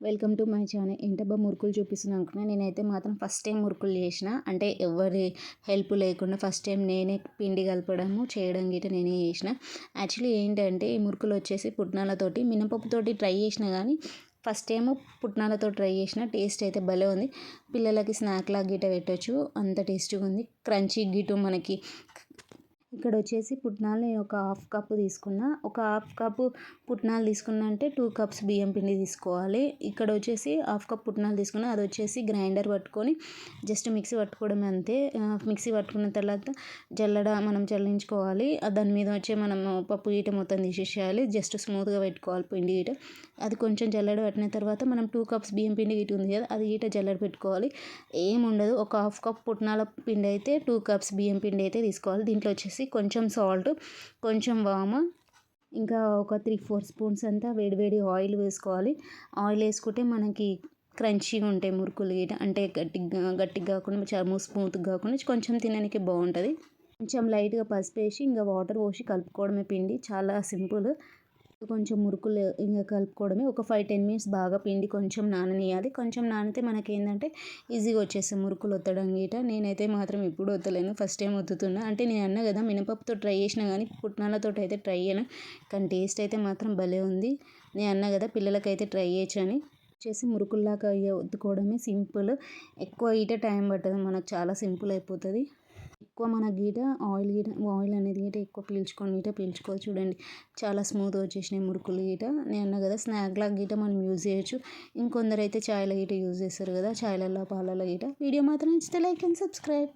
Welcome to my channel. ఏంటబ్బా మురుకులు చూపిస్తున్నాను అనుకున్నా. నేనైతే మాత్రం ఫస్ట్ టైం మురుకులు చేసిన. అంటే ఎవరి హెల్ప్ లేకుండా ఫస్ట్ టైం నేనే పిండి కలపడము చేయడం గిట్ట నేనే చేసిన. యాక్చువల్లీ ఏంటంటే ఈ మురుకులు వచ్చేసి పుట్నాలతోటి మినపప్పుతోటి ట్రై చేసిన కానీ ఫస్ట్ టైం పుట్నాలతో ట్రై చేసిన టేస్ట్ అయితే భలే ఉంది. పిల్లలకి స్నాక్ లాగా గిట్ట పెట్టచ్చు. అంత టేస్టీగా ఉంది. క్రంచీ గిటు మనకి ఇక్కడ వచ్చేసి పుట్నాలు నేను ఒక హాఫ్ కప్పు తీసుకున్నా. ఒక హాఫ్ కప్పు పుట్నాలు తీసుకున్నా అంటే టూ కప్స్ బియ్యం పిండి తీసుకోవాలి. ఇక్కడ వచ్చేసి హాఫ్ కప్ పుట్నాలు తీసుకున్నా. అది వచ్చేసి గ్రైండర్ పట్టుకొని జస్ట్ మిక్సీ పట్టుకోవడం అంతే. మిక్సీ పట్టుకున్న తర్వాత జల్లడ మనం చల్లించుకోవాలి. దాని మీద వచ్చే మనం పప్పు గీట మొత్తం తీసేసేయాలి. జస్ట్ స్మూత్గా పెట్టుకోవాలి పిండి గీట అది కొంచెం జల్లడ పట్టిన తర్వాత మనం టూ కప్స్ బియ్యం పిండి గీట ఉంది కదా అది గీట జల్లడ పెట్టుకోవాలి. ఏం ఉండదు ఒక హాఫ్ కప్ పుట్నాల పిండి అయితే టూ కప్స్ బియ్యం పిండి అయితే తీసుకోవాలి. దీంట్లో వచ్చేసి కొంచెం సాల్ట్ కొంచెం వామ ఇంకా ఒక త్రీ ఫోర్ స్పూన్స్ అంతా వేడివేడి ఆయిల్ వేసుకోవాలి. ఆయిల్ వేసుకుంటే మనకి క్రంచీగా ఉంటాయి మురుకులు గిట అంటే గట్టిగా గట్టిగా కాకుండా చాలా స్మూత్గా కాకుండా కొంచెం తినడానికి బాగుంటుంది. కొంచెం లైట్గా పసుపు వేసి ఇంకా వాటర్ పోసి కలుపుకోవడమే పిండి. చాలా సింపుల్. కొంచెం మురుకులు ఇంకా కలుపుకోవడమే. ఒక ఫైవ్ టెన్ మినిట్స్ బాగా పిండి కొంచెం నాననియాలి. కొంచెం నానితే మనకి ఏంటంటే ఈజీగా వచ్చేస్తాయి మురుకులు ఒత్తడం గీట. నేనైతే మాత్రం ఎప్పుడు ఒత్తలేను. First time ఒత్తుతున్నా. అంటే నేను అన్నా కదా మినపప్పుతో ట్రై చేసినా కానీ పుట్నాలతో అయితే ట్రై చేయను. కానీ టేస్ట్ అయితే మాత్రం భలే ఉంది. నేను అన్నా కదా పిల్లలకైతే ట్రై చేయొచ్చని. అని వచ్చేసి మురుకుల్లాగా ఒత్తుకోవడమే సింపుల్. ఎక్కువ ఈట టైం పట్టదు. మనకు చాలా సింపుల్ అయిపోతుంది. ఎక్కువ మన గీట ఆయిల్ గీట ఆయిల్ అనేది గీట ఎక్కువ పీల్చుకొని గీట పీల్చుకోవాలి చూడండి. చాలా స్మూత్గా వచ్చేసినాయి మురుకులు గీట. నేను అన్నా కదా స్నాక్ లాగా గీట మనం యూజ్ చేయొచ్చు. ఇంకొందరు అయితే చాయ్ల గీట యూజ్ చేస్తారు కదా చాయ్లలో పాలల గీట. వీడియో మాత్రం నచ్చితే లైక్ అండ్ సబ్స్క్రైబ్